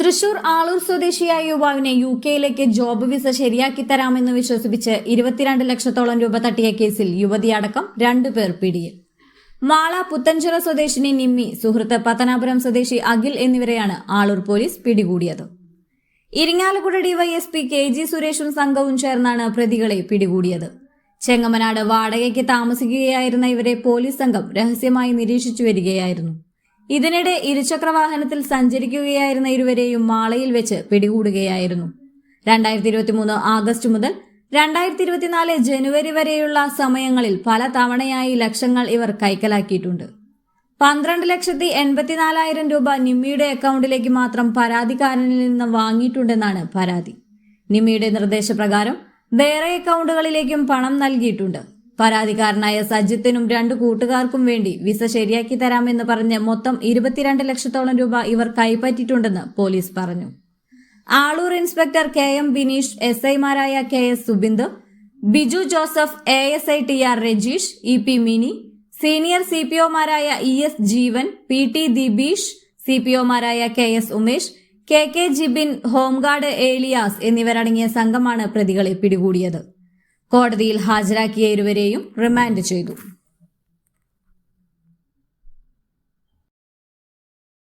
തൃശൂർ ആളൂർ സ്വദേശിയായ യുവാവിനെ യു കെയിലേക്ക് ജോബ് വിസ ശരിയാക്കി തരാമെന്ന് വിശ്വസിപ്പിച്ച് ഇരുപത്തിരണ്ട് ലക്ഷത്തോളം രൂപ തട്ടിയ കേസിൽ യുവതിയടക്കം രണ്ടുപേർ പിടിയിൽ. മാള പുത്തൻചിറ സ്വദേശിനി നിമ്മി സുഹൃത്ത് പത്തനാപുരം സ്വദേശി അഖിൽ എന്നിവരെയാണ് ആളൂർ പോലീസ് പിടികൂടിയത്. ഇരിങ്ങാലക്കുട ഡിവൈഎസ്പി കെ ജി സുരേഷും സംഘവും ചേർന്നാണ് പ്രതികളെ പിടികൂടിയത്. ചെങ്ങമനാട് വാടകയ്ക്ക് താമസിക്കുകയായിരുന്ന ഇവരെ പോലീസ് സംഘം രഹസ്യമായി നിരീക്ഷിച്ചു വരികയായിരുന്നു. ഇതിനിടെ ഇരുചക്രവാഹനത്തിൽ സഞ്ചരിക്കുകയായിരുന്ന ഇരുവരെയും മാളയിൽ വെച്ച് പിടികൂടുകയായിരുന്നു. രണ്ടായിരത്തി ഇരുപത്തിമൂന്ന് ആഗസ്റ്റ് മുതൽ രണ്ടായിരത്തി ഇരുപത്തിനാല് ജനുവരി വരെയുള്ള സമയങ്ങളിൽ പല തവണയായി ലക്ഷങ്ങൾ ഇവർ കൈക്കലാക്കിയിട്ടുണ്ട്. പന്ത്രണ്ട് ലക്ഷത്തി എൺപത്തിനാലായിരം രൂപ നിമ്മിയുടെ അക്കൗണ്ടിലേക്ക് മാത്രം പരാതിക്കാരനിൽ നിന്ന് വാങ്ങിയിട്ടുണ്ടെന്നാണ് പരാതി. നിമ്മിയുടെ നിർദ്ദേശപ്രകാരം വേറെ അക്കൗണ്ടുകളിലേക്കും പണം നൽകിയിട്ടുണ്ട്. പരാതിക്കാരനായ സജിത്തിനും രണ്ടു കൂട്ടുകാർക്കും വേണ്ടി വിസ ശരിയാക്കി തരാമെന്ന് പറഞ്ഞ് മൊത്തം ഇരുപത്തിരണ്ട് ലക്ഷത്തോളം രൂപ ഇവർ കൈപ്പറ്റിയിട്ടുണ്ടെന്ന് പോലീസ് പറഞ്ഞു. Aloor inspector K M Bineesh S ഐമാരായ K S Subind Biju Joseph A S I T R Rajeesh E P Mini senior C P ഒമാരായ E S Jeevan P T Dibeesh C P ഒമാരായ K S Umesh K K Jibin home guard Elias എന്നിവരടങ്ങിയ സംഘമാണ് പ്രതികളെ പിടികൂടിയത്. കോടതിയിൽ ഹാജരാക്കിയ ഇരുവരെയും remand ചെയ്തു